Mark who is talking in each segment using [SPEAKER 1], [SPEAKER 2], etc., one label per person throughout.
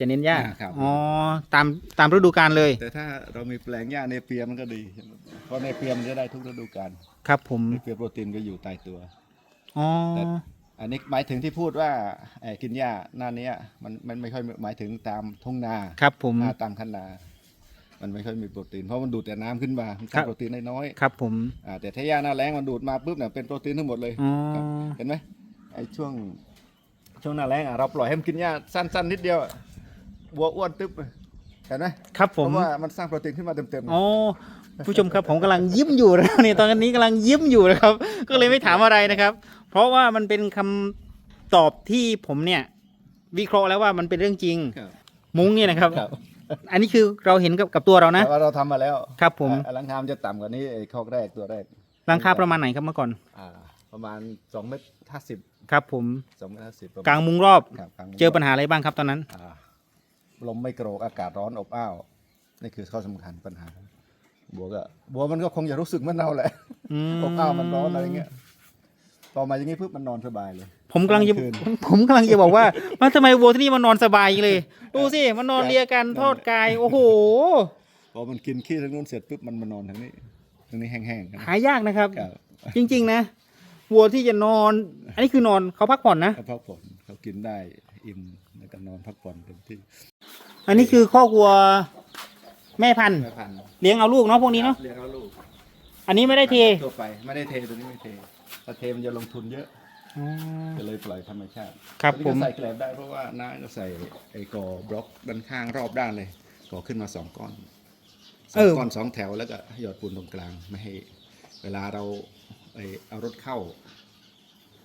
[SPEAKER 1] จะเน้นหญ้า
[SPEAKER 2] อ่าครับ
[SPEAKER 1] อ๋อตามตามฤดูกาลเลย
[SPEAKER 2] แต่ถ้าเรามีแปลงหญ้าในเปียมันก็ดี เพราะในเปียมันจะได้ทุกฤดูกาล
[SPEAKER 1] ครับ ผม
[SPEAKER 2] ในเปียโปรตีนก็อยู่ใต้ตัว
[SPEAKER 1] อ๋อ
[SPEAKER 2] แต่อันนี้หมายถึงที่พูดว่าเอ่อกินหญ้าหน้าเนี้ยมันมันไม่ค่อยหมายถึงตามทุ่งนา
[SPEAKER 1] ครับผม
[SPEAKER 2] หน้าตามคันนา มันไม่ค่อยมีโปรตีนเพราะมันดูดแต่น้ำขึ้นมามันสร้างโปรตีนได้น้อย
[SPEAKER 1] ครับผม
[SPEAKER 2] อ่าแต่ถ้าหญ้าหน้าแล้งมันดูดมาปุ๊บเนี่ยเป็นโปรตีนทั้งหมดเลย
[SPEAKER 1] อ๋อ
[SPEAKER 2] ครับเห็นไหมไอ้ช่วงช่วงหน้าแล้งอะเราปล่อยให้มันกินหญ้าสั้นๆนิดเดียวอะ วัวอ้วนตึ๊บเห็นไหม
[SPEAKER 1] ครับผ
[SPEAKER 2] เพ
[SPEAKER 1] ม
[SPEAKER 2] ราะว่ามันสร้างโปรตีนขึ้นมาเต็มๆ
[SPEAKER 1] อ๋อผู้ชมครับผมกำลังยิ้มอยู่นะนี่ตอนนี้กำลังยิ้มอยู่นะครับ ก็เลยไม่ถามอะไรนะครับ เพราะว่ามันเป็นคำตอบที่ผมเนี่ย วิเคราะห์แล้วว่ามันเป็นเรื่องจริง
[SPEAKER 2] ครับ
[SPEAKER 1] มุ้งเนี่ยนะครับ
[SPEAKER 2] ครับ
[SPEAKER 1] อันนี้คือเราเห็นกับกับตัวเรานะ
[SPEAKER 2] แต่ว่าเราทำมาแล้ว
[SPEAKER 1] ครับผม
[SPEAKER 2] อ่าหลังคามจะต่ำกว่านี้ไอ้คอกแรกตัวแรก
[SPEAKER 1] ราคาประมาณไหนครับเมื่อก่อน
[SPEAKER 2] อ่าประมาณ2เมตรห้าสิบ
[SPEAKER 1] ครับผม
[SPEAKER 2] สองเมตรห้าสิบ
[SPEAKER 1] กลางมุงรอบ
[SPEAKER 2] ครับกลางมุ้ง
[SPEAKER 1] เจอปัญหาอะไรบ้างครับตอนนั้น
[SPEAKER 2] อ่า ลมไม่โกรกอากาศร้อนอบอ้าวนี่คือข้อสำคัญปัญหา บัวก็บัวมันก็คงจะรู้สึกเหมันเราแหละ
[SPEAKER 1] อืม
[SPEAKER 2] อบอ้าวมันร้อนอะไรเงี้ยต่อมาอย่างนี้ปุ๊บมันนอนสบายเลย
[SPEAKER 1] ผมกำลังจะ
[SPEAKER 2] กลางคืน
[SPEAKER 1] ผมกำลังจะบอกว่าว่าทำไมวัวที่นี่มันนอนสบายเลย ดูสิมันนอน
[SPEAKER 2] ครับ
[SPEAKER 1] เลียกันทอดกาย โอ้โห
[SPEAKER 2] พอมันกินขี้ทางนู้นเสร็จปุ๊บมันมานอนทางนี้ทางนี้แห้งๆครับ
[SPEAKER 1] หายากนะครับ
[SPEAKER 2] ครับ
[SPEAKER 1] จริง ๆ นะวัวที่จะนอน อันนี้คือนอนเขาพักผ่อนนะ
[SPEAKER 2] เขาพักผ่อนเขากินได้อิ่ม แล้วก็นอนพักผ่อนเต็มที่
[SPEAKER 1] อันนี้คือข้อกวัวแม่พันธุ์
[SPEAKER 2] แม่พันธุ์
[SPEAKER 1] เลี้ยงเอาลูกเนาะพวกนี้เนาะ
[SPEAKER 2] เรียกเขาลูก
[SPEAKER 1] อันนี้ไม่ได้เท
[SPEAKER 2] ทั่วไปไม่ได้เทตัวนี้ไม่เทถ้าเทมันจะลงทุนเยอะ
[SPEAKER 1] อ๋อ
[SPEAKER 2] ก็เลยปล่อยธรรมชาติ
[SPEAKER 1] ครับ
[SPEAKER 2] ตัวนี้
[SPEAKER 1] ผม
[SPEAKER 2] ก็ใส่แกลบได้เพราะว่าน้าก็ใส่ไอ้ก่อบล็อกด้านข้างรอบด้านเลยก่อขึ้นมาสองก้อนสองก้อนสองแถวแล้วก็หยอดปูนตรงกลางไม่ให้เวลาเราไอ้เอารถเข้า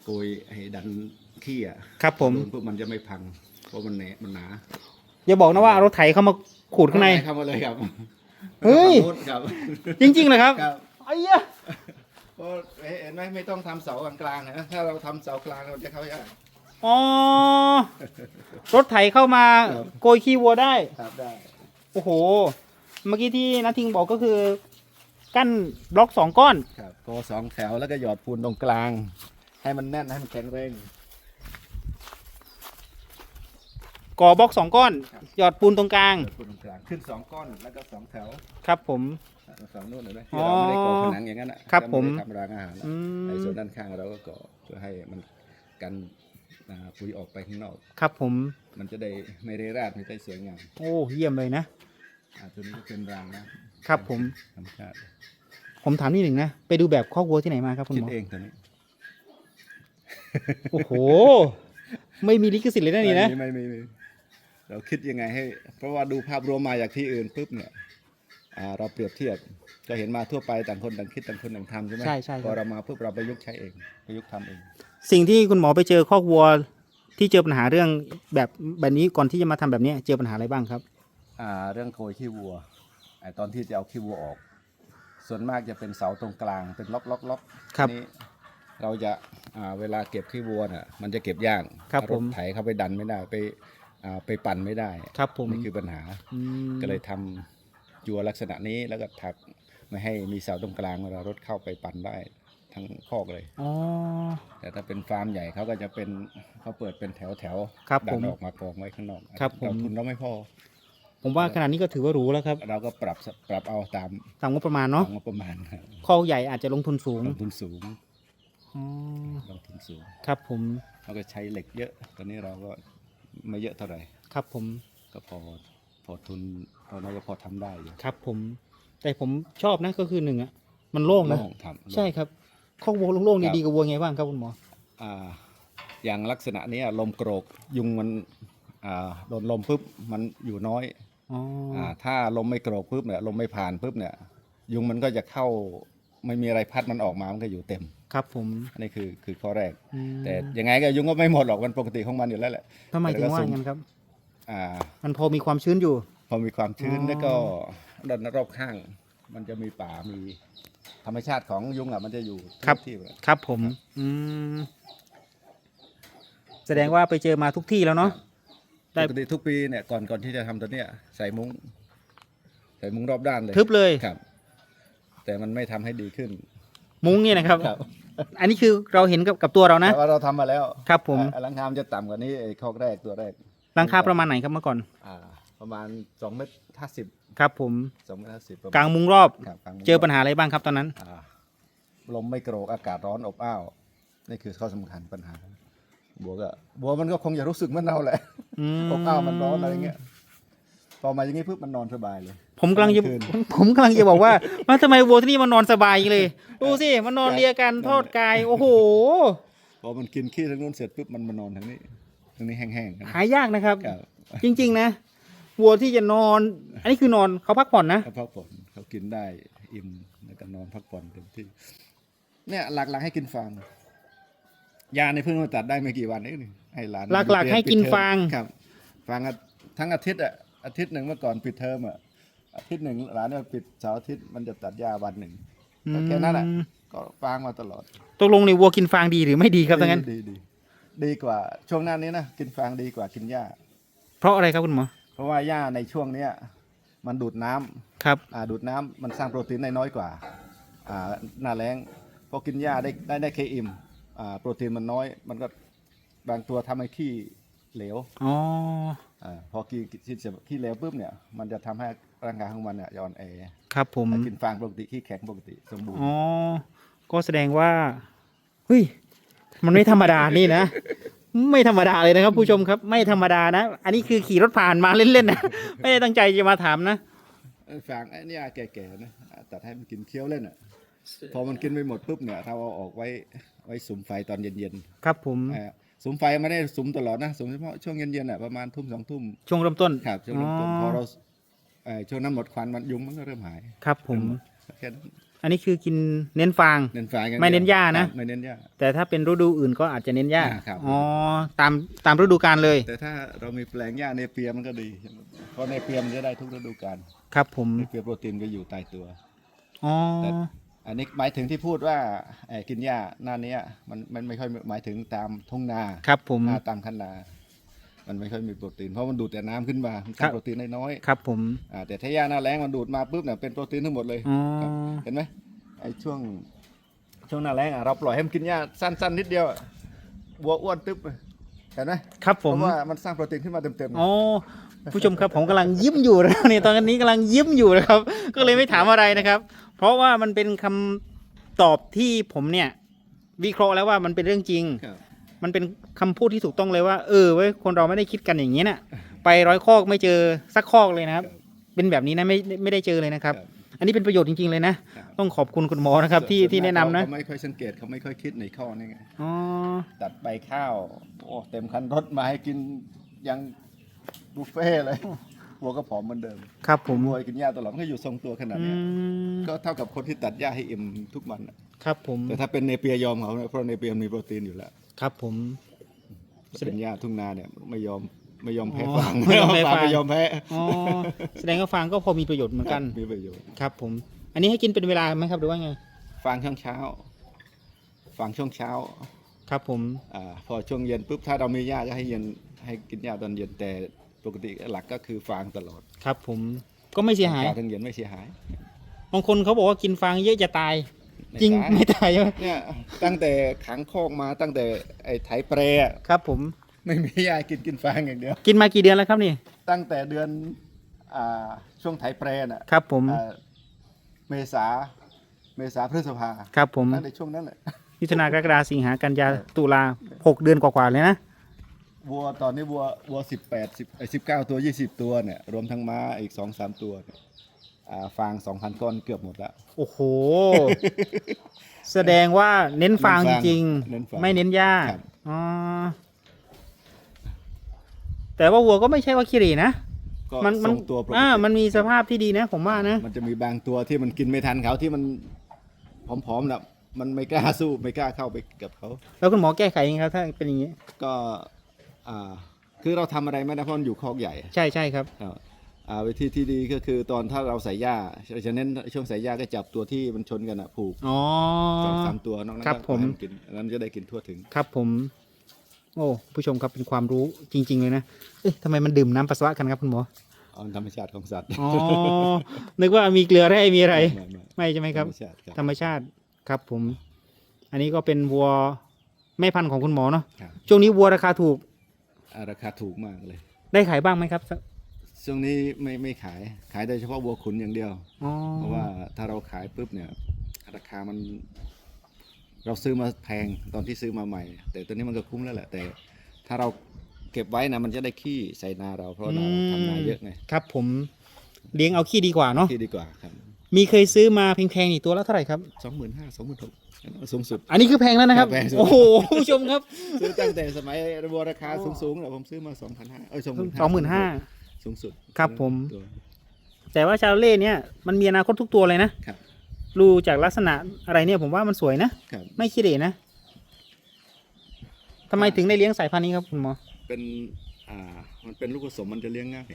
[SPEAKER 2] โกยไอ้ดันขี้อะ
[SPEAKER 1] ครับผม
[SPEAKER 2] โดนปุ๊บมันจะไม่พังเพ ราะมันแหนมันหนา
[SPEAKER 1] อย่าบอกนะว่าเอารถไถเข้ามาขูดข้างใน
[SPEAKER 2] เข้ามาเลยครับ
[SPEAKER 1] เฮ้ย
[SPEAKER 2] ฝั่งนู้นครับ
[SPEAKER 1] จริงๆเลยครับ
[SPEAKER 2] ครับ
[SPEAKER 1] ไอ้เหี้ย
[SPEAKER 2] เพราะเห็นไหมไม่ต้องทำเสากลางๆนะถ้าเราทำเสากลางเราจะเข้ายาก
[SPEAKER 1] อ๋อรถไถเข้ามา
[SPEAKER 2] ครับ
[SPEAKER 1] โกยขี้วัวได้
[SPEAKER 2] ครับได้
[SPEAKER 1] โอ้โห เมื่อกี้ที่นัททิงบอกก็คือ กั้นบล็อกสองก้อน
[SPEAKER 2] ครับก็สองแถวแล้วก็หยอดปูนตรงกลาง ให้มันแน่นให้มันแข็งแรง
[SPEAKER 1] ก่อบล็อกสองก้อน
[SPEAKER 2] ครับ
[SPEAKER 1] หยอดปูนตรงกลาง
[SPEAKER 2] หยอดปูนตรงกลางขึ้นสองก้อนแล้วก็สองแถว
[SPEAKER 1] ครับผม
[SPEAKER 2] สองนู่นเลยนะ
[SPEAKER 1] อ๋
[SPEAKER 2] ที่
[SPEAKER 1] อ
[SPEAKER 2] เราไม่ได้ก่อผนังอย่างนั้นนะครับ
[SPEAKER 1] ผม
[SPEAKER 2] ไได้ทำรางอาหารนะ
[SPEAKER 1] อืม
[SPEAKER 2] ไอ้ส่วนด้านข้างเราก็ก่อเพื่อให้มันกันอ่าปุ๋ยออกไปข้างนอก
[SPEAKER 1] ครับผม
[SPEAKER 2] มันจะได้ไม่เรราดไม่ได้สวยงาม
[SPEAKER 1] โอ้เยี่ยมเลยนะ
[SPEAKER 2] อ่าตัวนี้ก็เป็นรางนะครับ
[SPEAKER 1] ผม
[SPEAKER 2] ธรรมชาติ
[SPEAKER 1] ผมถามนิดหนึ่งนะ ไปดูแบบข้อกวัวที่ไหนมาครับคุณ
[SPEAKER 2] คิ
[SPEAKER 1] ห
[SPEAKER 2] ด
[SPEAKER 1] มอ
[SPEAKER 2] เองตัวนี้
[SPEAKER 1] โอ้โห ไม่มีลิขสิทธิ์เลยนะนี่นะ
[SPEAKER 2] ไม่ไม่ไม่ไม่ เราคิดยังไงให้ เพราะว่าดูภาพรวมมาจากที่อื่นปุ๊บเนี่ยอ่าเราเปรียบเทียบก็เห็นมาทั่วไปต่างคนต่างคิดต่างคนต่างทำใช่ไหม
[SPEAKER 1] ใช่ใช่ครับ
[SPEAKER 2] พอเรามาปุ๊บเราประยุกต์ใช้เองประยุกต์ทำเอง
[SPEAKER 1] สิ่งที่คุณหมอไปเจอข้อกวัวที่เจอปัญหาเรื่องแบบแบบนี้ก่อนที่จะมาทำแบบนี้เจอปัญหาอะไรบ้างครับ
[SPEAKER 2] อ่าเรื่องโกยขี้วัวไอตอนที่จะเอาขี้วัวออก ส่วนมากจะเป็นเสาตรงกลางเป็นล็อกล็อกล็อก
[SPEAKER 1] ครับ
[SPEAKER 2] นี่เราจะอ่าเวลาเก็บขี้วัวน่ะมันจะเก็บยาก
[SPEAKER 1] ครับ
[SPEAKER 2] เอา
[SPEAKER 1] ผ
[SPEAKER 2] ร
[SPEAKER 1] ม
[SPEAKER 2] ถไถเข้าไปดันไม่ได้ไป อ่าไปปั่นไม่ได้
[SPEAKER 1] ครับผม
[SPEAKER 2] นี่คือปัญหา
[SPEAKER 1] อืม
[SPEAKER 2] ก็เลยทำจัวลักษณะนี้แล้วก็ถักไม่ให้มีเสาตรงกลางเวลารถเข้าไปปั่นได้ทั้งคอกเลย
[SPEAKER 1] อ๋อ
[SPEAKER 2] แต่ถ้าเป็นฟาร์มใหญ่เขาก็จะเป็นเขาเปิดเป็นแถวแถวๆ
[SPEAKER 1] ครับ
[SPEAKER 2] ดั
[SPEAKER 1] ผม
[SPEAKER 2] ออกมากองไว้ข้างนอก
[SPEAKER 1] ครับผม
[SPEAKER 2] เราทุนเราไม่พอ
[SPEAKER 1] ผมว่าขนาดนี้ก็ถือว่าหรูแล้วครับ
[SPEAKER 2] เราก็ปรับปรับเอาตาม
[SPEAKER 1] ตามงบประมาณเนาะ
[SPEAKER 2] งบประมาณครับ
[SPEAKER 1] ข้อใหญ่อาจจะลงทุนสูง
[SPEAKER 2] ลงทุนสูง
[SPEAKER 1] อ๋อ
[SPEAKER 2] ลงทุนสูง
[SPEAKER 1] ครับผม
[SPEAKER 2] เราก็ใช้เหล็กเยอะ ตอนนี้เราก็ ไม่เยอะเท่าไหร่
[SPEAKER 1] ครับผม
[SPEAKER 2] ก็พอพอทุนพอเราก็พอทำได้อยู่
[SPEAKER 1] ครับผม แต่ผมชอบนะก็คือหนึ่งอะมันโล่งนะ
[SPEAKER 2] โล่งทำ
[SPEAKER 1] ใช่ครับข้อวัวโล่งๆนี่
[SPEAKER 2] ครับ
[SPEAKER 1] ดีกว่าวัวไงบ้างครับคุณหมอ
[SPEAKER 2] อ่าอย่างลักษณะเนี้ยลมโกรกยุงมันอ่าโดนลมปุ๊บมันอยู่น้อย
[SPEAKER 1] อ๋ออ
[SPEAKER 2] อ่าถ้าลมไม่โกรกปุ๊บเนี่ยลมไม่ผ่านปุ๊บเนี่ยยุงมันก็จะเข้าไม่มีอะไรพัดมันออกมามันก็อยู่เต็ม
[SPEAKER 1] ครับผม
[SPEAKER 2] อันนี้คือคือข้อแรก
[SPEAKER 1] อืม
[SPEAKER 2] แต่ยังไงก็ยุงก็ไม่หมดหรอกมันปกติของมันอยู่แล้วแหละ
[SPEAKER 1] ทำไมถึงว่า
[SPEAKER 2] แต่ก็
[SPEAKER 1] อย่างนั้นครับ
[SPEAKER 2] อ่า
[SPEAKER 1] มันพอมีความชื้นอยู่
[SPEAKER 2] พอมีความชื้น
[SPEAKER 1] อ๋อ
[SPEAKER 2] แล้วก็ด้านรอบข้าง มันจะมีป่ามีธรรมชาติของยุงอะมันจะอยู่ทุกที่เลย
[SPEAKER 1] ครับผม อืม แสดงว่าไปเจอมาทุกที่แล้วเนาะ ได้
[SPEAKER 2] ปกติทุกปีเนี่ยก่อนก่อนที่จะทำตัวเนี้ยใส่มุ้งใส่มุ้งรอบด้านเลย
[SPEAKER 1] ทึบเลย
[SPEAKER 2] ครับ แต่มันไม่ทำให้ดีขึ้น
[SPEAKER 1] มุ้งเนี่ยนะครับ
[SPEAKER 2] ครับ
[SPEAKER 1] อันนี้คือเราเห็นกับกับตัวเรานะ
[SPEAKER 2] แต่ว่าเราทำมาแล้ว
[SPEAKER 1] ครับผม
[SPEAKER 2] อ่าหลังคามจะต่ำกว่านี้ไอ้คอกแรกตัวแรก
[SPEAKER 1] หลังคาประมาณไหนครับเมื่อก่อน
[SPEAKER 2] อ่า ประมาณสองเมตรห้าสิบ
[SPEAKER 1] ครับ ผม
[SPEAKER 2] สองเมตรห้าสิบ
[SPEAKER 1] กลางมุงรอบ
[SPEAKER 2] ครับกลางมุง
[SPEAKER 1] เจอปัญหาอะไรบ้างครับตอนนั้น
[SPEAKER 2] อ่าลมไม่โกรกอากาศร้อนอบอ้าวนี่คือข้อสำคัญปัญหา บัวก็บัวมันก็คงจะรู้สึกเหมือนเราแหละ
[SPEAKER 1] อืม
[SPEAKER 2] อบอ้าวมันร้อนอะไรเงี้ยพอมาอย่างนี้ปุ๊บมันนอนสบายเลย
[SPEAKER 1] ผมกำลังจะ
[SPEAKER 2] กลางคืน
[SPEAKER 1] ผมกำลังจะบอกว่าว่าทำไมวัวที่นี่มันนอนสบายเลย ดูสิมันนอน
[SPEAKER 2] ครับ
[SPEAKER 1] เลียกันทอดกายโอ้โห
[SPEAKER 2] พอมันกินขี้ทางนู้นเสร็จปุ๊บมันมานอนทางนี้ทางนี้แห้งๆกัน
[SPEAKER 1] หายากนะครับ
[SPEAKER 2] ครับ
[SPEAKER 1] จริง ๆ นะวัวที่จะนอน อันนี้คือนอนเขาพักผ่อนนะ
[SPEAKER 2] เขาพักผ่อนเขากินได้อิ่มแล้วก็นอนพักผ่อนเต็มที่ เนี่ยหลักๆให้กินฟางยาในเพิ่งมาตัดได้ไม่กี่วันเองนี่ให้หลาน
[SPEAKER 1] หลักๆให้กินฟาง
[SPEAKER 2] ครับฟางอะทั้งอาทิตย์อะอาทิตย์หนึ่งเมื่อก่อนปิดเทอมอะ อาทิตย์หนึ่งหลานเนี่ยปิดเสาร์อาทิตย์มันจะตัดหญ้าวันหนึ่งก็แค่นั้นแหละ
[SPEAKER 1] อืม
[SPEAKER 2] ก็ฟางมาตลอด
[SPEAKER 1] ตกลงในวัวกินฟางดีหรือไม่ดีครับทั้งนั้น
[SPEAKER 2] ดีดีดีกว่าช่วงหน้านี้นะกินฟางดีกว่ากินหญ้า
[SPEAKER 1] เพราะอะไรครับคุณหมอ
[SPEAKER 2] เพราะว่าหญ้าในช่วงเนี้ยมันดูดน้ำ
[SPEAKER 1] ครับ
[SPEAKER 2] อ่าดูดน้ำมันสร้างโปรตีนได้น้อยกว่าอ่าหน้าแรงพอกินหญ้าได้ได้ได้เคอิ่มอ่าโปรตีนมันน้อย มันก็บางตัวทำให้ขี้เหลว
[SPEAKER 1] อ๋อ
[SPEAKER 2] อาพอกินขี้ขี้เหลวปุ๊บเนี่ย มันจะทำให้ ร่างกายของมันเนี่ยย้อนแอ
[SPEAKER 1] ครับผม
[SPEAKER 2] กินฟางปกติขี้แข็งปกติ สมบูรณ์
[SPEAKER 1] อ๋อก็แสดงว่าเฮ้ยมันไม่ธรรมดานี่นะไม่ธรรมดาเลยนะครับ ผู้ชมครับ ไม่ธรรมดานะ อันนี้คือขี่รถผ่านมาเล่นๆนะไม่ได้ตั้งใจจะมาถามนะ
[SPEAKER 2] เอ้ยฟางไอ้เนี่ยแก่ๆนะตัดให้มันกินเคี้ยวเล่นอะพอมันกินไปหมดปุ๊บเนี่ยเราเอาออกไว้ไว้สุมไฟตอนเย็น
[SPEAKER 1] ครับผม
[SPEAKER 2] ๆอ่าสุมไฟไม่ได้สุมตลอดนะสุมเฉพาะช่วงเย็นๆอะประมาณทุ่มสองทุ่ม
[SPEAKER 1] ช่วงเริ่มต้น
[SPEAKER 2] ครับช่วงเริ่มต้น
[SPEAKER 1] อ๋อ
[SPEAKER 2] พอเรา เอ่อช่วงนั้นหมดควันมันยุงมันก็เริ่มหาย
[SPEAKER 1] ครับผม
[SPEAKER 2] แค่นั้น
[SPEAKER 1] อันนี้คือกินเน้นฟาง
[SPEAKER 2] เน้นฟางอย่งดีว
[SPEAKER 1] ไม่เน้นหญ้านะ
[SPEAKER 2] ครับไม่เน้นหญ้า
[SPEAKER 1] แต่ถ้าเป็นฤดูอื่นก็อาจจะเน้นหญ้า
[SPEAKER 2] อ่าครับ
[SPEAKER 1] อ๋อตามตามฤดูกาลเลย
[SPEAKER 2] แต่ถ้าเรามีแปลงหญ้าในเปียมันก็ดี เพราะในเปียมันจะได้ทุกฤดูกาล
[SPEAKER 1] ครับผม
[SPEAKER 2] ในเปียโปรตีนก็อยู่ใต้ตัว
[SPEAKER 1] อ๋อ
[SPEAKER 2] แต่ อันนี้หมายถึงที่พูดว่าเอ่อกินหญ้าหน้านี้มันมันไม่ค่อยหมายถึงตามทุ่งนา
[SPEAKER 1] ครับผม
[SPEAKER 2] อ่าตามคันนา มันไม่ค่อยมีโปรตีนเพราะมันดูดแต่น้ำขึ้นมามันส
[SPEAKER 1] ครั
[SPEAKER 2] ร้าง
[SPEAKER 1] บ
[SPEAKER 2] โปรตีนได้น้อย
[SPEAKER 1] ครับผม
[SPEAKER 2] อ่าแต่ถ้าหญ้าหน้าแล้งมันดูดมาปุ๊บเนี่ยเป็นโปรตีนทั้งหมดเลย
[SPEAKER 1] อ๋อ
[SPEAKER 2] ครับเห็นไหมไอ้ช่วงช่วงหน้าแล้งอะเราปล่อยให้มันกินหญ้าสั้นๆนิดเดียวอะวัวอ้วนตึ๊บเลยเห็นไหม
[SPEAKER 1] ครับ
[SPEAKER 2] เพ
[SPEAKER 1] ผม
[SPEAKER 2] ราะว่ามันสร้างโปรตีนขึ้นมาเต็มๆ
[SPEAKER 1] อ๋อผู้ชมครับผมกำลังยิ้มอยู่นะนี่ตอนนี้กำลังยิ้มอยู่นะครับ ก็เลยไม่ถามอะไรนะครับ เพราะว่ามันเป็นคำตอบที่ผมเนี่ย วิเคราะห์แล้วว่ามันเป็นเรื่องจริง
[SPEAKER 2] ครับ
[SPEAKER 1] มันเป็นคำพูดที่ถูกต้องเลยว่า เออเว้ยคนเราไม่ได้คิดกันอย่างนี้น่ะไปร้อยคอกไม่เจอสักคอกเลยนะครับ เป็นแบบนี้นะไม่ไม่ได้เจอเลยนะครับ
[SPEAKER 2] ครับ
[SPEAKER 1] อันนี้เป็นประโยชน์จริงๆเลยนะ
[SPEAKER 2] ครับ
[SPEAKER 1] ต้องขอบคุณคุณหมอนะครับ ที่
[SPEAKER 2] ส่ว
[SPEAKER 1] ที่แนะนำนะ
[SPEAKER 2] เขาไม่ค่อยสังเกตเขาไม่ค่อยคิดในข้อนี้ไง
[SPEAKER 1] อ๋อ
[SPEAKER 2] ตัดใบข้าวโอ้เต็มคันรถมาให้กินยังบุฟเฟ่ต์เลย วัวก็ผอมเหมือนเดิม
[SPEAKER 1] ครับผม
[SPEAKER 2] วัวกินหญ้าตลอดมันก็อยู่ทรงตัวขนาด
[SPEAKER 1] อื
[SPEAKER 2] เนี้ย
[SPEAKER 1] ม
[SPEAKER 2] ก็เท่ากับคนที่ตัดหญ้าให้อิ่มทุกวันอะ
[SPEAKER 1] ครับผม
[SPEAKER 2] แต่ถ้าเป็นเนเปียยอมเขานะเพราะเนเปียมีโปรตีนอยู่แล้ว
[SPEAKER 1] ครับผม
[SPEAKER 2] ถ้าเป็นหญ้าทุ่งนาเนี่ยไม่ยอมไม่ยอมแพ้
[SPEAKER 1] อ๋อ
[SPEAKER 2] ฟาง
[SPEAKER 1] ไม่ยอมแพ้ฟาง
[SPEAKER 2] ไม่ยอมแพ้
[SPEAKER 1] อ๋อแสดงว่าฟางก็พอมีประโยชน์เหมือนกัน
[SPEAKER 2] มีประโยชน์
[SPEAKER 1] ครับ ผม อันนี้ให้กินเป็นเวลาไหมครับหรือว่าไง
[SPEAKER 2] ฟางช่วงเช้าฟางช่วงเช้า
[SPEAKER 1] ครับผม
[SPEAKER 2] อ่าพอช่วงเย็นปุ๊บถ้าเรามีหญ้าก็ให้เย็นให้กินหญ้าตอนเย็นแต่ ปกติหลักก็คือฟางตลอด
[SPEAKER 1] ครับผมก็ไม่เสียหาย
[SPEAKER 2] เช้าถึงเย็นไม่เสียหาย
[SPEAKER 1] บางคนเขาบอกว่ากินฟางเยอะจะตาย จริง
[SPEAKER 2] ไม่
[SPEAKER 1] ไม่
[SPEAKER 2] ตาย
[SPEAKER 1] ตายใช่ไหม
[SPEAKER 2] เนี่ยตั้งแต่ขังคอกมาตั้งแต่ไอ้ไถเปรย์อะ
[SPEAKER 1] ครับ ผม
[SPEAKER 2] ไม่มีหญ้ากินกินฟางอย่างเดียว
[SPEAKER 1] กินมากี่เดือนแล้วครับนี่
[SPEAKER 2] ตั้งแต่เดือนอ่าช่วงไถเปรย์น่ะ
[SPEAKER 1] ครับ ผม
[SPEAKER 2] อ่าเมษาเมษาพฤษภา
[SPEAKER 1] ครับผม
[SPEAKER 2] ตั้งแต่ช่วงนั้นแหละ
[SPEAKER 1] มิถุนากรกฎาสิงหากันยาตุลาหกเดือนกว่าๆเลยนะ
[SPEAKER 2] วัวตอนนี้วัววัวสิบแปดสิบสิบเก้าตัวยี่สิบตัวเนี่ยรวมทั้งม้าอีกสองสามตัวเนี่ยอ่าฟางสองพันก้อนเกือบหมดแล้ว
[SPEAKER 1] โอ้โห แสดงว่าเน้นฟางจริง
[SPEAKER 2] เน้นฟาง
[SPEAKER 1] ๆ ไม่เน้นหญ้า
[SPEAKER 2] ครับ
[SPEAKER 1] อ๋อแต่ว่าวัวก็ไม่ใช่ว่าขี้เหร่นะ
[SPEAKER 2] ก็
[SPEAKER 1] มันมัน
[SPEAKER 2] ทรงตัวปกติ
[SPEAKER 1] อ่ามันมีสภาพที่ดีนะ ผมว่านะ
[SPEAKER 2] มันจะมีบางตัวที่มันกินไม่ทันเขาที่มันผอมๆนะมันไม่กล้าสู้ไม่กล้าเข้าไปกับเขา
[SPEAKER 1] แล้วคุณหมอแก้ไขยังไงครับถ้าเป็นอย่างนี้
[SPEAKER 2] ก็ อ่าคือเราทำอะไรไม่ได้เพราะมันอยู่คอกใหญ่
[SPEAKER 1] ใช่ใช่ครับ
[SPEAKER 2] ครับอ่าวิธีที่ดีก็คือตอนถ้าเราใส่หญ้าจะเน้นช่วงใส่หญ้าก็จับตัวที่มันชนกันอะผูก
[SPEAKER 1] อ๋อ
[SPEAKER 2] สองสามตัวนอกนั้น
[SPEAKER 1] ครับ
[SPEAKER 2] ก็
[SPEAKER 1] ผม
[SPEAKER 2] ให้นกินอันนั้นจะได้กินทั่วถึง
[SPEAKER 1] ครับผม โอ้ผู้ชมครับเป็นความรู้จริง ๆ เลยนะ เอ๊ะทำไมมันดื่มน้ำปัสสาวะกันครับคุณหมอ
[SPEAKER 2] เอาธรรมชาติของสัตว์
[SPEAKER 1] อ๋อ นึกว่ามีเกลือแร่มีอะไร
[SPEAKER 2] ไม่ไม่
[SPEAKER 1] ไม่ใช่ไหมครับ
[SPEAKER 2] ธรรมชาติครับ
[SPEAKER 1] ธรรมชาติครับผม อันนี้ก็เป็นวัวแม่พันธุ์ของคุณหมอเนาะ
[SPEAKER 2] ครับ
[SPEAKER 1] ช่วงนี้วัวราคาถูก
[SPEAKER 2] อ่าราคาถูกมากเลย
[SPEAKER 1] ได้ขายบ้างไหมครับ
[SPEAKER 2] ช่วงนี้ไม่ไม่ขายขายได้เฉพาะวัวขุนอย่างเดียว
[SPEAKER 1] อ๋อ
[SPEAKER 2] เพราะว่าถ้าเราขายปุ๊บเนี่ย ราคามัน เราซื้อมาแพงตอนที่ซื้อมาใหม่ แต่ตอนนี้มันก็คุ้มแล้วแหละ แต่ ถ้าเราเก็บไว้นะมันจะได้ขี้ใส่นาเราเพราะเราทำนาเยอะไง
[SPEAKER 1] ครับผมเลี้ยงเอาขี้ดีกว่าเนาะ
[SPEAKER 2] ขี้ดีกว่าครับ
[SPEAKER 1] มีเคยซื้อมาแพงๆนี่ตัวละเท่าไหร่ครับ
[SPEAKER 2] สองหมื่นห้าสองหมื่นหก สูงสุด
[SPEAKER 1] อันนี้คือแพงแล้วนะครับ
[SPEAKER 2] แพงสุด
[SPEAKER 1] โอ้โหผู้ชมครับ
[SPEAKER 2] ซื้อตั้งแต่สมัยวัวราคาสูงๆเนี่ยผมซื้อมาสองพันห้าเอ้ยสองหมื่น
[SPEAKER 1] สองหมื่นห้า
[SPEAKER 2] สูงสุด
[SPEAKER 1] ครับผม
[SPEAKER 2] ตัว
[SPEAKER 1] แต่ว่าชาโลเล่เนี่ยมันมีอนาคตทุกตัวเลยนะครับ ดูจากลักษณะอะไรเนี่ยผมว่ามันสวยนะ
[SPEAKER 2] ครับ
[SPEAKER 1] ไม่ขี้เหร่นะทำไมถึงได้เลี้ยงสายพันธุ์นี้ครับคุณหมอ
[SPEAKER 2] เป็นอ่ามันเป็นลูกผสมมันจะเลี้ยงง่าย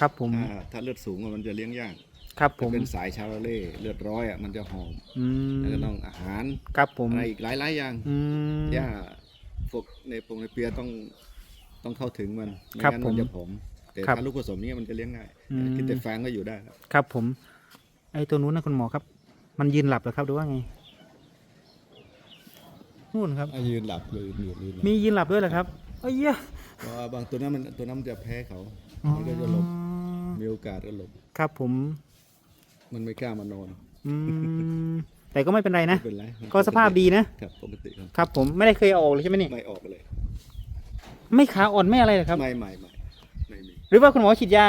[SPEAKER 1] ครับผม
[SPEAKER 2] ถ้าถ้าเลือดสูงอะมันจะเลี้ยงยาก
[SPEAKER 1] ครับผม
[SPEAKER 2] เป็นสายชาโรเล่เลือดร้อยอะมันจะหอม
[SPEAKER 1] อืม
[SPEAKER 2] แล้วก็ต้องอาหาร
[SPEAKER 1] ครับผม
[SPEAKER 2] อะไรอีกหลายๆอย่าง
[SPEAKER 1] อืม
[SPEAKER 2] หญ้าพวกในปงในเปียต้องต้องเข้าถึงมันไม่
[SPEAKER 1] ครับ
[SPEAKER 2] งั้น
[SPEAKER 1] ผม
[SPEAKER 2] มันจะผอมแต่
[SPEAKER 1] ครับ
[SPEAKER 2] ถ้าลูกผสมนี้มันจะเลี้ยงง่าย
[SPEAKER 1] อืม
[SPEAKER 2] คิดแต่แฟงก็อยู่ได้ครับ
[SPEAKER 1] ครับผม ไอ้ตัวนู้นนะคุณหมอครับ มันยืนหลับเหรอครับหรือว่าไงนู่นครับ
[SPEAKER 2] ยืนหลับเลยยืนยืน
[SPEAKER 1] มียืนหลับด้วยเหรอครับเอ้ยยะ
[SPEAKER 2] เพราะว่าบางตัวนั้นมันตัวนั้นมันจะแพ้เขา
[SPEAKER 1] อ๋อ
[SPEAKER 2] มันก็จะหลบ มีโอกาสก็หลบ
[SPEAKER 1] ครับผม
[SPEAKER 2] มันไม่กล้ามานอน
[SPEAKER 1] อืมแต่ก็ไม่เป็นไรนะ
[SPEAKER 2] ไม่เป็นไร
[SPEAKER 1] ก็สภาพดีนะ
[SPEAKER 2] ครับปกติครับ
[SPEAKER 1] ครับ ผมไม่ได้เคยเอาออกเลยใช่ไหมนี่
[SPEAKER 2] ไม่ออกเลย
[SPEAKER 1] ไม่ขาอ่อนไม่อะไรเหรอครับ
[SPEAKER 2] ไม่ไม่ไม่ไม่มี
[SPEAKER 1] หรือว่าคุณหมอฉีดยา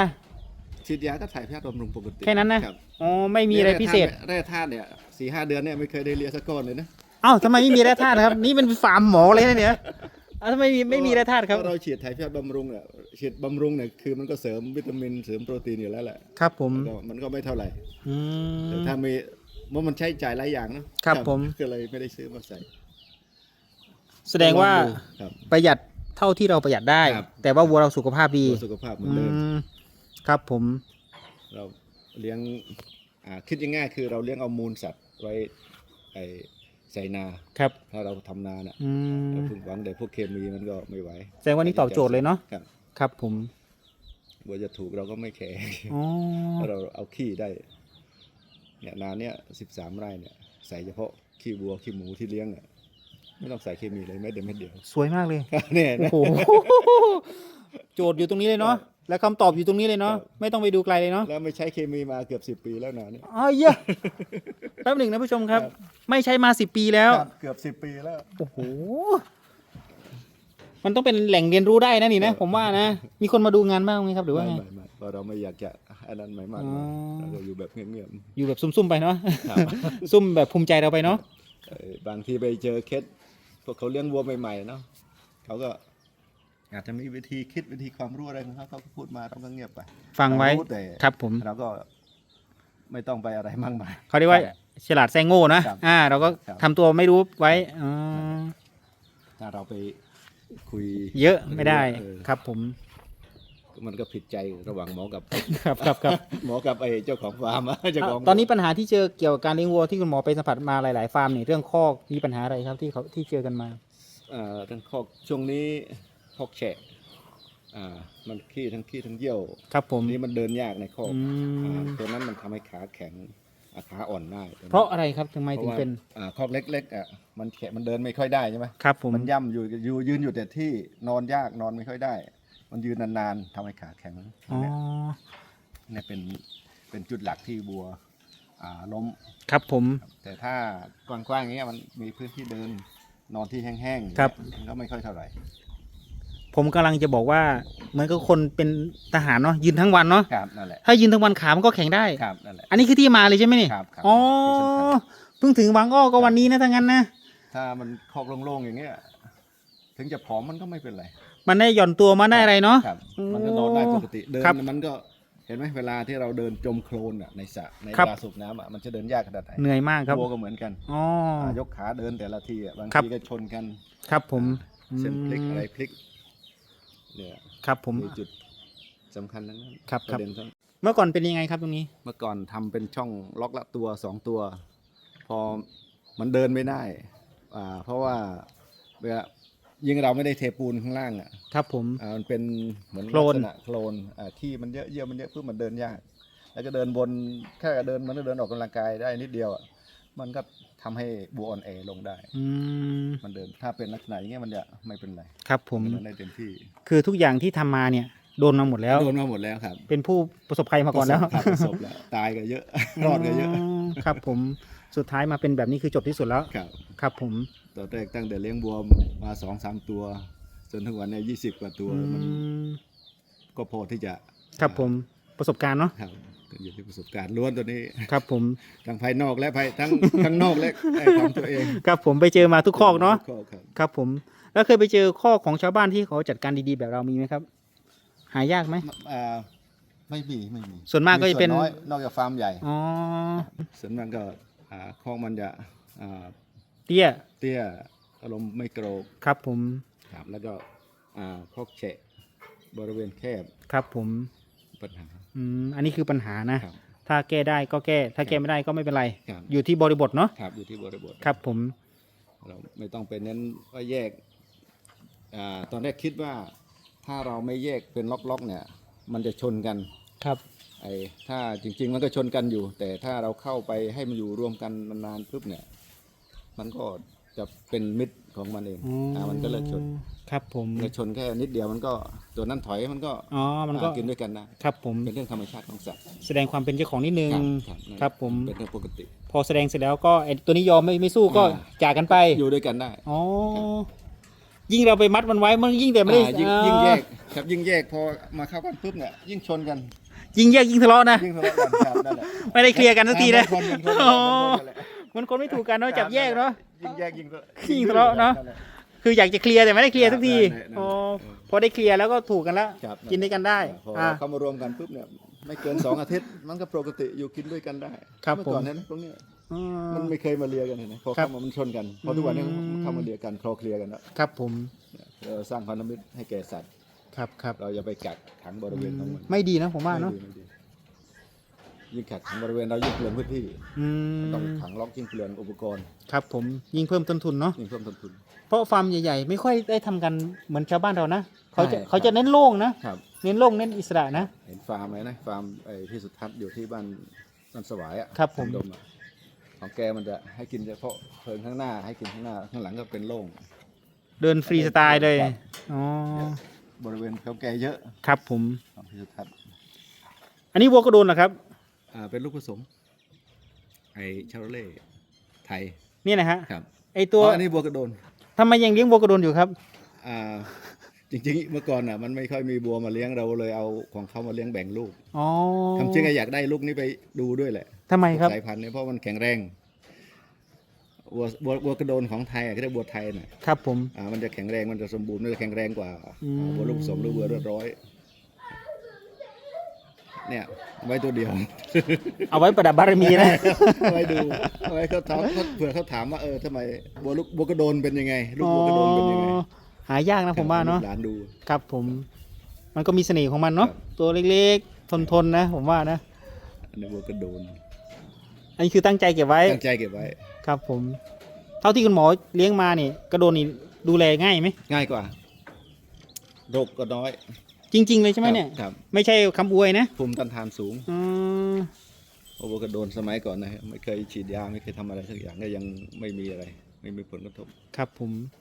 [SPEAKER 2] ฉีดยาก็ถ่ายแพทย์บำรุงปกติ
[SPEAKER 1] แค่นั้นนะครับอ๋อไม่มีอะไรพิเศษ
[SPEAKER 2] แร่ธาตุเนี่ยสี่ห้าเดือนเนี่ยไม่เคยได้เลียสักก้อนเลยนะ
[SPEAKER 1] เอ้าทำไมไม่มีแร่ธาตุนะครับ นี่เป็นฟาร์มหมอเลยนะเนี่ยเอ้าทำไมมีไม่มีแร่ธาตุครับ
[SPEAKER 2] เพะเราฉีดถ่ายแพทย์บำรุงเนี่ย ฉีดบำรุงเนี่ยคือมันก็เสริมวิตามินเสริมโปรตีนอยู่แล้วแหละ
[SPEAKER 1] ครับผม
[SPEAKER 2] ก็มันก็ไม่เท่าไหร่
[SPEAKER 1] อื
[SPEAKER 2] แต่
[SPEAKER 1] ม
[SPEAKER 2] ถ้ามีว่ามันใช้จ่ายหลายอย่างนะครับ
[SPEAKER 1] ผม
[SPEAKER 2] ก็เลยไม่ได้ซื้อมาใส่
[SPEAKER 1] แสดงว่า
[SPEAKER 2] ลอดูครับ
[SPEAKER 1] ประหยัดเท่าที่เราประหยัดได้
[SPEAKER 2] ครับ
[SPEAKER 1] แต่ว่าวัวเราสุขภาพดี
[SPEAKER 2] เพื่อสุขภาพเหมือน
[SPEAKER 1] อื
[SPEAKER 2] เดิม
[SPEAKER 1] ม ครับผม
[SPEAKER 2] เราเลี้ยงอ่าคิดง่ายๆคือเราเลี้ยงเอามูลสัตว์ไว้ไอใส่นา
[SPEAKER 1] ครับ
[SPEAKER 2] ถ้าเราทำนาเนี่ย
[SPEAKER 1] อืม
[SPEAKER 2] เราเพิ่งหวังแต่พวกเคมีมันก็ไม่ไหว
[SPEAKER 1] แสดงว่านี่ตอบโจทย์เลยเนาะ
[SPEAKER 2] ครับ
[SPEAKER 1] ครับผม
[SPEAKER 2] ว่าจะถูกเราก็ไม่แคร์
[SPEAKER 1] อ๋อ
[SPEAKER 2] เพราะเราเอาขี้ได้ เนี่ยนาเนี่ยสิบสามไร่เนี่ยใส่เฉพาะขี้วัวขี้หมูที่เลี้ยงเนี่ยไม่ต้องใส่เคมีเลยแม้เดียวแม้เดียว
[SPEAKER 1] สวยมากเลย
[SPEAKER 2] เนี่ย
[SPEAKER 1] โอ้
[SPEAKER 2] นะ
[SPEAKER 1] โห โจทย์อยู่ตรงนี้เลยเนาะ และคำตอบอยู่ตรงนี้เลยเนาะ
[SPEAKER 2] ครับ
[SPEAKER 1] ไม่ต้องไปดูไกลเลยเนาะ
[SPEAKER 2] แล้วไม่ใช้เคมีมาเกือบสิบปีแล้วนะเนี่ย
[SPEAKER 1] อ๋อเยอะแป๊บหนึ่งนะผู้ชมครับ
[SPEAKER 2] ครับ
[SPEAKER 1] ไม่ใช้มาสิบปีแล้ว
[SPEAKER 2] เกือบสิบปีแล้ว
[SPEAKER 1] โอ้โห มันต้องเป็นแหล่งเรียนรู้ได้นะนี่นะ
[SPEAKER 2] ครับ
[SPEAKER 1] ผมว่านะ มีคนมาดูงานบ้างไหมครับหรือว่าไง
[SPEAKER 2] ไม่ไม่ไม่เพราะเราไม่อยากจะอันนั้นไม่มาก
[SPEAKER 1] อ๋อ
[SPEAKER 2] เราก็อยู่แบบเงียบ
[SPEAKER 1] อยู่แบบซุ่มๆไปเนาะ
[SPEAKER 2] ๆครับ
[SPEAKER 1] ซุ่มแบบภูมิใจเราไปเนาะ
[SPEAKER 2] เอ่อบางทีไปเจอเคสพวกเขาเลี้ยงวัวใหม่ๆเนาะเขาก็ อาจจะมีวิธีคิดวิธีความรู้อะไรของเขาเขาก็พูดมาเราก็เงียบไป
[SPEAKER 1] ฟังไว้
[SPEAKER 2] เรารู้แต่
[SPEAKER 1] ครับผม
[SPEAKER 2] เราก็ไม่ต้องไปอะไรมากมาย
[SPEAKER 1] เขาเรียกว่าฉลาดแซงโง่นะ
[SPEAKER 2] ครับ
[SPEAKER 1] อ่า เราก็
[SPEAKER 2] ครับ
[SPEAKER 1] ทำตัวไม่รู้ไว้อ๋อ
[SPEAKER 2] ถ้าเราไป คุย
[SPEAKER 1] เยอะไม่ได้
[SPEAKER 2] เออ
[SPEAKER 1] ครับผม
[SPEAKER 2] มันก็ผิดใจระหว่างหมอกับ
[SPEAKER 1] ครับครับครับ
[SPEAKER 2] หมอกับไอ้เจ้าของฟาร์มอะเจ้าของ
[SPEAKER 1] ตอนนี้ปัญหาที่เจอเกี่ยวกับการเลี้ยงวัวที่คุณหมอไปสัมผัสมาหลาย ๆ ฟาร์มเนี่ยเรื่องคอกมีปัญหาอะไรครับที่เขาที่เจอกันมา
[SPEAKER 2] เอ่อทั้งคอกช่วงนี้คอกแฉะอ่ามันขี้ทั้งขี้ทั้งเยี่ยว
[SPEAKER 1] ครับผม
[SPEAKER 2] นี่มันเดินยากในคอก
[SPEAKER 1] อื
[SPEAKER 2] อ่ามตัวนั้นมันทำให้ขาแข็ง อ่าขาอ่อนได้ตัวนั้น
[SPEAKER 1] เพราะอะไรครับทำไม
[SPEAKER 2] เพ
[SPEAKER 1] ถึง
[SPEAKER 2] ราะว่า
[SPEAKER 1] เป็น
[SPEAKER 2] อ่าคอกเล็กๆอะมันแขะมันเดินไม่ค่อยได้ใช่ไหม
[SPEAKER 1] ครับผม
[SPEAKER 2] มันย่ำอยู่อยู่ยืนอยู่แต่ที่นอนยากนอนไม่ค่อยได้ มันยืนนานๆทำให้ขาแข็ง
[SPEAKER 1] อ๋อ
[SPEAKER 2] เนี่ยเนี่ยเป็นเป็นจุดหลักที่บัวอ่าล้ม
[SPEAKER 1] ครับผม
[SPEAKER 2] แต่ถ้ากว้างๆอย่างเงี้ยมันมีพื้นที่เดินนอนที่แห้งๆ
[SPEAKER 1] ครับ
[SPEAKER 2] มันก็ไม่ค่อยเท่าไหร่
[SPEAKER 1] ผมกำลังจะบอกว่าเหมือนกับคนเป็นทหารเนาะยืนทั้งวันเนาะ
[SPEAKER 2] ครับนั่นแหละ
[SPEAKER 1] ถ้ายืนทั้งวันขามันก็แข็งได้
[SPEAKER 2] ครับนั่นแหละ
[SPEAKER 1] อันนี้คือที่มาเลยใช่ไหมนี่
[SPEAKER 2] ครับครับ
[SPEAKER 1] อ๋อ
[SPEAKER 2] ที่สำคัญ
[SPEAKER 1] เพิ่งถึงบางอ้อก็วันนี้นะถ้างั้นนะ
[SPEAKER 2] ถ้ามันคอกโล่งๆอย่างเงี้ย ถึงจะผอมมันก็ไม่เป็นไร
[SPEAKER 1] มันได้หย่อนตัวมาได้อะไรเนาะ
[SPEAKER 2] ครับ
[SPEAKER 1] โอ้
[SPEAKER 2] มันก็นอนได้ปกติเดิน
[SPEAKER 1] ครับ
[SPEAKER 2] มันก็เห็นไหมเวลาที่เราเดินจมโคลนอะในสระใน
[SPEAKER 1] ครับ
[SPEAKER 2] ปลาสูบน้ำอะมันจะเดินยากขนาดไหน
[SPEAKER 1] เหนื่อยมากครับ
[SPEAKER 2] วัวก็เหมือนกัน
[SPEAKER 1] อ๋อ
[SPEAKER 2] อ่ายกขาเดินแต่ละทีอะบาง
[SPEAKER 1] ครับ
[SPEAKER 2] ทีก็ชนกัน
[SPEAKER 1] ครับผม
[SPEAKER 2] เส้นพลิก
[SPEAKER 1] อืม
[SPEAKER 2] อะไรพลิก เนี่ย
[SPEAKER 1] ครับผม
[SPEAKER 2] มีจุดสำคัญทั้งนั้น
[SPEAKER 1] ครับ
[SPEAKER 2] ป
[SPEAKER 1] ครับ
[SPEAKER 2] ระเด็นทั้ง
[SPEAKER 1] เมื่อก่อนเป็นยังไงครับตรงนี้
[SPEAKER 2] เมื่อก่อนทำเป็นช่องล็อกละตัวสองตัว พอมันเดินไม่ได้อ่าเพราะว่าเวลายิ่งเราไม่ได้เทปูนข้างล่างอะ
[SPEAKER 1] ครับผม
[SPEAKER 2] อ่ามันเป็นเหมือน
[SPEAKER 1] โคลน
[SPEAKER 2] ลักษณะโคลนอ่าขี้มันเยอะเยี่ยวมันเยอะเพื่อมันเดินยาก แล้วก็เดินบนแค่เดินมันก็เดินออกกำลังกายได้นิดเดียวอะมันก็ ทำให้บัวอ่อนแอลงได้
[SPEAKER 1] อืม
[SPEAKER 2] มันเดินถ้าเป็นลักษณะอย่างเงี้ยมันจะไม่เป็นไร
[SPEAKER 1] ครับผม
[SPEAKER 2] มันเดินได้เต็มที่
[SPEAKER 1] คือทุกอย่างที่ทำมาเนี่ย โดนมาหมดแล้ว
[SPEAKER 2] โดนมาหมดแล้วครับ
[SPEAKER 1] เป็นผู้ประสบภัยมาก่อนแล้ว
[SPEAKER 2] ครับประสบแล้วตายก็เยอะ รอดก็เยอะ
[SPEAKER 1] มครับผมสุดท้ายมาเป็นแบบนี้คือจบที่สุดแล้ว
[SPEAKER 2] ครับ
[SPEAKER 1] ครับผม
[SPEAKER 2] ตอนแรกตั้งแต่เลี้ยงบัวมาสองสามตัว จนถึงวันนี้ยี่สิบกว่าตัว
[SPEAKER 1] อื
[SPEAKER 2] มัน
[SPEAKER 1] ม
[SPEAKER 2] ก็พอที่จะ
[SPEAKER 1] ครับผมประสบการณ์เนาะ
[SPEAKER 2] ครับก็ อยู่ที่ประสบการณ์ล้วนตัวนี้
[SPEAKER 1] ครับผม
[SPEAKER 2] ทั้งภายนอกและภายทั้งทั้งนอกและไอ้ของตัวเอง
[SPEAKER 1] ครับผมไปเจอมาทุกคอกเนาะ
[SPEAKER 2] ทุกข้อครับ
[SPEAKER 1] ครับผม แล้วเคยไปเจอคอกของชาวบ้านที่เขาจัดการดีๆ แบบเรามีไหมครับ หายากไหม
[SPEAKER 2] อ่าไม่มีไม่มี
[SPEAKER 1] ส่วนมากก็จะเป็น
[SPEAKER 2] ส่วอยนอกจากฟาร์มใหญ่
[SPEAKER 1] อ๋อ
[SPEAKER 2] ส่วนมากก็อ่าคอกมันจะอ่า
[SPEAKER 1] เตี้ย
[SPEAKER 2] เตี้ยอารมณ์ไม่โกรก
[SPEAKER 1] ครับผม
[SPEAKER 2] ครับแล้วก็อ่าคอกแฉะบริเวณแคบ
[SPEAKER 1] ครับผม
[SPEAKER 2] ปัญหา
[SPEAKER 1] อืมอันนี้คือปัญหานะ
[SPEAKER 2] ครับ
[SPEAKER 1] ถ้าแก้ได้ก็แก้ ถ้าแก้ไม่ได้ก็ไม่เป็นไร
[SPEAKER 2] ครับ
[SPEAKER 1] อยู่ที่บริบทเนาะ
[SPEAKER 2] ครับอยู่ที่บริบท
[SPEAKER 1] ครับผม
[SPEAKER 2] เราไม่ต้องไปเน้นว่าแยกอาตอนแรกคิดว่าถ้าเราไม่แยกเป็นล็อกๆเนี่ย มันจะชนกัน
[SPEAKER 1] ครับ
[SPEAKER 2] ไอ้ถ้าจริง ๆ มันก็ชนกันอยู่ แต่ถ้าเราเข้าไปให้มันอยู่รวมกันนานๆปุ๊บเนี่ย มันก็จะเป็นมิตร ของมันเองอ่ามันก็เลิกชน
[SPEAKER 1] ครับผม
[SPEAKER 2] เลิกชนแค่นิดเดียวมันก็ตัวนั้นถอยมันก็
[SPEAKER 1] อ๋อมันก็
[SPEAKER 2] อ่ากินด้วยกันได้
[SPEAKER 1] ครับผม
[SPEAKER 2] เป็นเรื่องธรรมชาติของสัตว์
[SPEAKER 1] แสดงความเป็นเจ้าของนิดนึง
[SPEAKER 2] ครับนั่น
[SPEAKER 1] ครับผม
[SPEAKER 2] เป็นเรื่องปกติ
[SPEAKER 1] พอแสดงเสร็จแล้วก็ไอ้ตัวนี้ยอมไม่ไม่สู้ก็
[SPEAKER 2] อ่า
[SPEAKER 1] จากกันไป
[SPEAKER 2] อยู่ด้วยกันได้
[SPEAKER 1] อ๋อยิ่งเราไปมัดมันไว้มันยิ่งแต่ไม่ได้
[SPEAKER 2] อ่ายิ่ง
[SPEAKER 1] อ่า
[SPEAKER 2] ยิ่งแยกครับยิ่งแยกพอมาเข้ากันปุ๊บเนี่ยยิ่งชนกัน
[SPEAKER 1] ยิ่งแยกยิ่งทะเลาะนะ
[SPEAKER 2] ยิ่งทะเลาะกันครับนั่นแหละ
[SPEAKER 1] ไม่ได้เคลียร์กันสักทีนะ
[SPEAKER 2] อ่าเป็นคนเป็นคน
[SPEAKER 1] อ๋อ
[SPEAKER 2] เป็นคนแหละ
[SPEAKER 1] มันคนไม่ถูกกันเนาะจับแยกเนาะ
[SPEAKER 2] ยิ่งแยกยิ่งทะ
[SPEAKER 1] ยิ่งทะเลาะเนอะ คืออยากจะเคลียร์แต่ไม่ได้เคลียร์สักที
[SPEAKER 2] นั่นแหละนั่นแหละ
[SPEAKER 1] อ๋อ
[SPEAKER 2] เออ
[SPEAKER 1] พอได้เคลียร์แล้วก็ถูกกันแล้ว
[SPEAKER 2] ครับ
[SPEAKER 1] กินด้วยกันได้
[SPEAKER 2] พอ
[SPEAKER 1] อ่า
[SPEAKER 2] เข้ามารวมกันปุ๊บเนี่ยไม่เกินสองอาทิตย์มันก็ปกติอยู่กินด้วยกันได้
[SPEAKER 1] ครับ
[SPEAKER 2] เมื่อก่อน
[SPEAKER 1] ผม
[SPEAKER 2] เนี่ยนะตรงเนี้ย
[SPEAKER 1] อื
[SPEAKER 2] มันไม่เคยมาเลียกันเลยนะพอ
[SPEAKER 1] ครั
[SPEAKER 2] เข้า
[SPEAKER 1] บ
[SPEAKER 2] มามันชนกันพอทุกวันนี้
[SPEAKER 1] อืม
[SPEAKER 2] เข้ามาเลียกันคลอเคลียร์กันแล้ว
[SPEAKER 1] ครับผม
[SPEAKER 2] เราสร้างพันธมิตรให้แก่สัตว์
[SPEAKER 1] ครับครับ
[SPEAKER 2] เราอย่าไปกักขังบริเวณของมัน
[SPEAKER 1] ไม่ดีนะผมว่าเนาะ
[SPEAKER 2] ไม่ดีไม่ดี ยิ่งกักขังบริเวณเรายิ่งเปลืองพื้นที่
[SPEAKER 1] อืม
[SPEAKER 2] ต้องขังล็อกยิ่งเปลืองอุปกรณ์
[SPEAKER 1] ครับผมยิ่งเพิ่มต้นทุนเนาะ
[SPEAKER 2] ยิ่งเพิ่มต้นทุน
[SPEAKER 1] เพราะฟาร์มใหญ่ๆ ไม่ค่อยได้ทำกันเหมือนชาวบ้านเรานะเขาจะ
[SPEAKER 2] ใช่
[SPEAKER 1] เขาจะเน้นโล่งนะ
[SPEAKER 2] ครับ
[SPEAKER 1] เน้นโล่งเน้นอิสระนะ
[SPEAKER 2] เห็นฟาร์มไหมนะฟาร์มไอ้ที่สุทัศน์อยู่ที่บ้านบ้านสวายอะ
[SPEAKER 1] ครับผม
[SPEAKER 2] ดมอะของแกมันจะให้กินเฉพาะเพลิงข้างหน้าให้กินข้างหน้าข้างหลังก็เป็นโล่ง
[SPEAKER 1] เดินฟรีสไตล์เลย
[SPEAKER 2] ครับ
[SPEAKER 1] อ๋อ
[SPEAKER 2] บริเวณเขาแกเยอะ
[SPEAKER 1] ครับผม
[SPEAKER 2] ของที่สุทัศน์
[SPEAKER 1] อันนี้วัวกระโดนเหรอครับ
[SPEAKER 2] อ่า เป็นลูกผสม ไอ้ชาโรเล่ไทย
[SPEAKER 1] นี่นะฮะ
[SPEAKER 2] ครับ
[SPEAKER 1] ไอตัว
[SPEAKER 2] อ๋ออันนี้บัวกระโดน
[SPEAKER 1] ทำไมยังเลี้ยงวัวกระโดนอยู่ครับ
[SPEAKER 2] อ่าจริงๆเมื่อก่อนอะมันไม่ค่อยมีบัวมาเลี้ยงเราเลยเอาของเขามาเลี้ยงแบ่งลูก
[SPEAKER 1] อ๋อ
[SPEAKER 2] คำจริงอะอยากได้ลูกนี้ไปดูด้วยแหละ
[SPEAKER 1] ทำไมครับ
[SPEAKER 2] สายพันธุ์เนี่ยเพราะมันแข็งแรงวัววัววัวกระโดนของไทยอะก็เรียกวัวไทยน่ะ
[SPEAKER 1] ครับผม
[SPEAKER 2] อ่ามันจะแข็งแรงมันจะสมบูรณ์มันจะแข็งแรงกว่า
[SPEAKER 1] อืม
[SPEAKER 2] อ่าวัวลูกผสมหรือวัวเลือดร้อย เนี่ยไว้ตัวเดียว
[SPEAKER 1] เอาไว้ประดับบารมีนะ
[SPEAKER 2] ไว้ดูไว้เขาถามเขาเผื่อเขาถามว่าเออทำไมวัวลูกวัวกระโดนเป็นยังไงลูกวัวกระโดนเป็นยังไง
[SPEAKER 1] อ๋อหายากนะผมว่าเนาะ
[SPEAKER 2] หลานดู
[SPEAKER 1] ครับผม มันก็มีเสน่ห์ของมันเนาะ
[SPEAKER 2] ครับ
[SPEAKER 1] ตัวเล็กๆทนๆนะ ผมว่านะ
[SPEAKER 2] อันนี้วัวกระโดน
[SPEAKER 1] อันนี้คือตั้งใจเก็บไว้
[SPEAKER 2] ตั้งใจเก็บไว้
[SPEAKER 1] ครับ ผม เท่าที่คุณหมอเลี้ยงมานี่กระโดนนี่ดูแลง่ายไหม
[SPEAKER 2] ง่ายกว่าโรคก็น้อย
[SPEAKER 1] จริง ๆ เลยใช่ไหมเนี่ย
[SPEAKER 2] ครับ
[SPEAKER 1] ไม่ใช่คำอวยนะ
[SPEAKER 2] ภูมิต้านทานสูง
[SPEAKER 1] อืม
[SPEAKER 2] โอ้โหกระโดนสมัยก่อนนะฮะไม่เคยฉีดยาไม่เคยทำอะไรสักอย่างก็ยังไม่มีอะไร ไม่มีผลกระทบ
[SPEAKER 1] ครับผม
[SPEAKER 2] ค